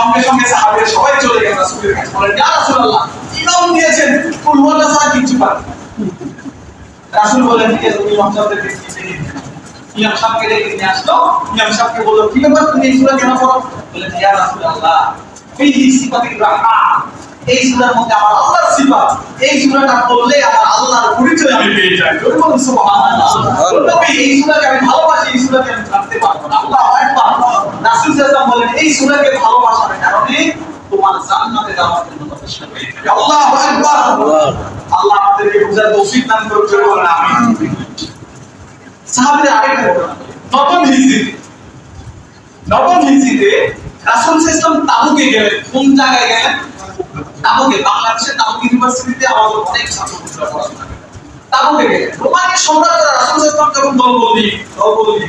সঙ্গে সঙ্গে সবাই চলে গেল রাসূলের কাছে। বলেন, ইয়া রাসূলুল্লাহ দিয়েছেন? ছাড়া কিছু পান রাসূল বলেন যে তুমি নিয়ে আসো। ইমাম ডেকে নিয়ে আসলো ইমাম সাহেবকে বলল কি ব্যাপার? তুমি এই সূরা কেন পড়ো? বলেন, ইয়া রাসূলুল্লাহ রাহমান এই সূরার মধ্যে আমার আল্লাহর সিফাত, এই সূরাটা পড়লে আমার আল্লাহর পরিচয় আমি পেয়ে যাই। ওই বলুন সুবহানাল্লাহ। তবে এই সূরাকে আমি ভালোবাসি, এই সূরাকে আমি ছাড়তে পারব না। আল্লাহু আকবার। রাসূল সাল্লাল্লাহু আলাইহি বলেন, এই সূরাকে ভালোবাসার কারণে তোমার জান্নাতে যাওয়ার জন্য যথেষ্ট হয়ে যাবে আল্লাহু আকবার। আল্লাহ আমাদেরকে বুঝার তৌফিক দান করুন জোরে বলেন, আমিন। সাহাবীরা আরেকটা ঘটনা নবম হিজরিতে নবম হিজরিতে রাসূল সাল্লাল্লাহু তাবুকে গেলেন। কোন জায়গায় গেলেন? তাবুকে বাংলাদেশের ইউনিভার্সিটিতে আমাদের অনেক পড়াশোনা রোমানিয়া সম্রাটরা যখন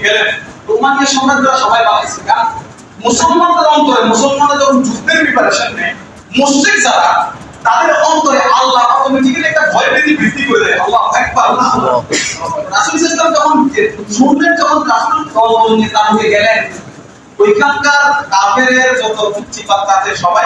গেলেন, রোমানিয়া সম্রাটরা সবাই মুসলমানদের অন্তরে, মুসলমানরা যখন যুদ্ধের প্রিপারেশন নেয় যারা, তাদের অন্তরে আল্লাহ অটোমেটিক্যালি একটা ভয় ভীতি বৃদ্ধি করে দেয়। আল্লাহ একবার যখন শুনলেন যখন গেলেন, ওইখানকার যত পিচ্ছি পাত্তা আছে সবাই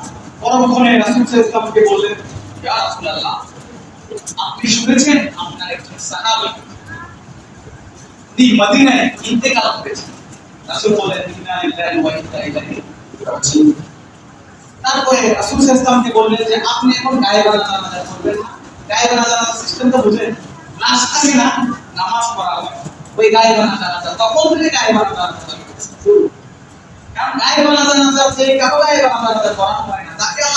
পরক্ষণে রাসূল আলাইহি বললেন, ইয়া রাসূলুল্লাহ, আপনি শুনেছেন আপনার একজন সাহাবী তিনি মদিনায় ইন্তেকাল করেছেন? রাসূল বলেন ইন্না লিল্লাহি ওয়া ইন্না ইলাইহি রাজিউন। তারপরে রাসূল আলাইহি বললেন যে, আপনি এখন গায়েবানা জানাজা করবেন না। গায়েবানা জানাজা সিস্টেমটা বুঝেন লাশ থাকে না, নামাজ পড়া হয়। ওই গায়েবানা জানাজা তখন থেকে গায়েবানা জানাজা। কারণ গায়েবানা জানাজা যে কারও গায়েবানা জানাজা করানো হয় না।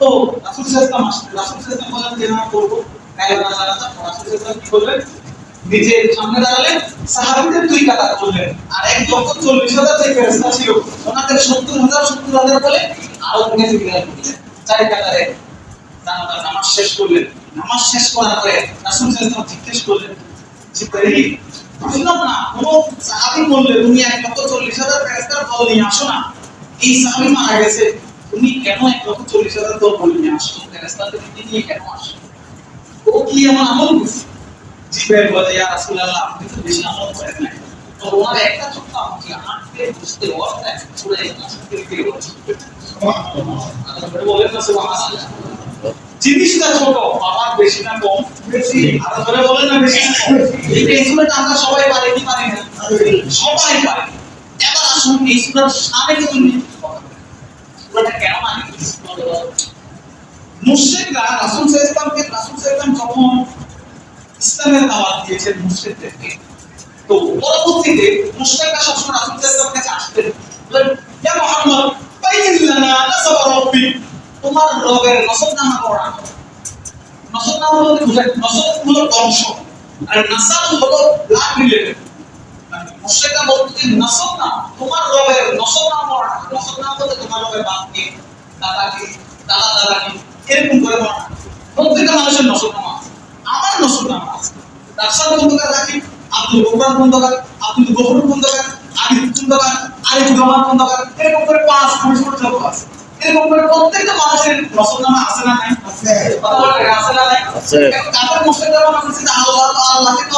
তো রাসূল আলাইহি ওয়াসাল্লাম রাসূল ওয়াসাল্লাম বলেন যে না করব রাসূল আলাইহি কি নিজের সামনে দুই কাতার আর এক লক্ষ চল্লিশ হাজার ছিল, ওনাদের সত্তর হাজার সত্তর হাজার বলে ফিরে করলেন কাতারে নামাজ শেষ করলেন। নামাজ শেষ করার পরে রাসূল আলাইহি জিজ্ঞেস করলেন, জিবরাইল, বুঝলাম না, কোন সাহাবী বললে তুমি এক লক্ষ চল্লিশ হাজার দল নিয়ে আসো না? এই সাহাবী মারা গেছে তুমি কেন এক লক্ষ চল্লিশ হাজার দল বলে নিয়ে আসো ফেরেশতাদেরকে নিয়ে কেন আসো ও কি এমন আমল করছে? জিব্রাইল বলে, ইয়া রাসূলুল্লাহ আপনি তো বেশি আমল করেন না তো ওনার একটা ছোট্ট আমল ছিল আটকে বুঝতে ওয়াটা পুরো আসতে দিয়ে বলছে জিনিসটা ছোট, আমার বেশি না কম, বেশি আর ধরে বলেন না, বেশি এই আমরা সবাই পারি, কি পারি না? সবাই পারি। এবার আসুন, এই সূরার সামনে সূরাটা কেন মানে মুশরিকরা রাসূল আলাইহি রাসূল সাল্লাল্লাহু যখন ইসলামের দাওয়াত দিয়েছেন মুশরিকদেরকে তো পরবর্তীতে মুশরিকরা সবসময় রাসূল সাল্লাল্লাহু কাছে আসতেন। ইয়া মুহাম্মদ বাইয়িন লানা নাসাব রাব্বি। তোমার রবের নসবনামা পড়া। নসবনামা বলতে বুঝায়, নসব হলো বংশ, আর নাসাব হলো ব্লাড রিলেটেড মানে মুশরিকরা বলতো যে নসব তোমার রবের নসবনামা পড়া। নসবনামা বলতে তোমার রবের বাপকে, দাদাকে দাদা দাদাকে এরকম করে পড়া প্রত্যেকটা মানুষের নসবনামা আছে। আমার নসবনামা আছে। রাফসান খন্দকার রাখি আব্দুল গোফরান খন্দকার আব্দুল গফুর খন্দকার আরিফ খন্দকার আরিফ জামান খন্দকার এরকম করে পাঁচ ছয় পর্যন্ত আছে। এরকম করে প্রত্যেকটা মানুষের নসবনামা আছে না নাই? আছে। বলে না নাই? আছে। মুসলিমরা মনে আল্লাহ তো আল্লাহকে তো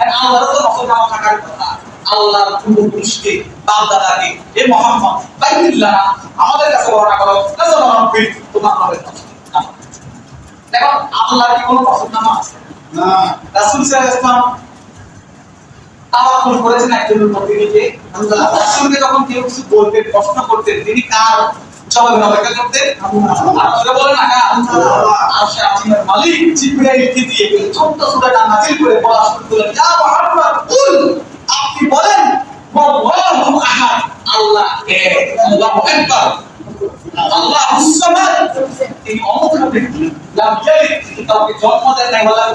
আর আল্লাহর তো নসবনামা থাকার কথা। আল্লাহর দাদাকে এ মোহাম্মদ বাইতুল্লাহ। আমাদের কাছে বর্ণনা করো রাব্বি তোমার নামের দেখো আল্লাহর কি কোনো নসবনামা আছে না। রাসূল সাল্লাল্লাহু আলাইহি করেছেন একজনের প্রতি নিজে রাসূলকে যখন কেউ কিছু বলতেন প্রশ্ন করতেন তিনি কার জবাবে অপেক্ষা করতেন? আর বলেন না কার? আরশে আজিমের মালিক জিবরাইলকে দিয়ে ছোট্ট সূরাটা নাযিল করে বলা শুরু করলেন ইয়া মুহাম্মদ কুল। আপনি বলেন? ওয়াল্লাহু আহাদ, আল্লাহ এক, আল্লাহু আকবার আল্লাহু সামাদ, তিনি অমুখাপে লাম ইয়ালিদ, তিনি কাউকে জন্ম দেন নাই, ওয়ালাম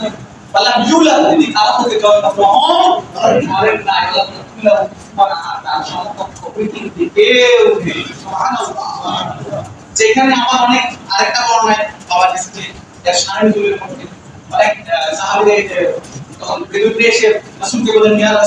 ওয়ালাম ইউলাদ, তিনি কারও থেকে জন্ম গ্রহণ করেন নাই যেখানে আমার অনেক, আরেকটা বর্ণায় পাওয়া গেছে যে, এর সামনে মধ্যে অনেক সাহাবীদের, তখন বিরুদ্ধে এসে রাসূলকে বলেন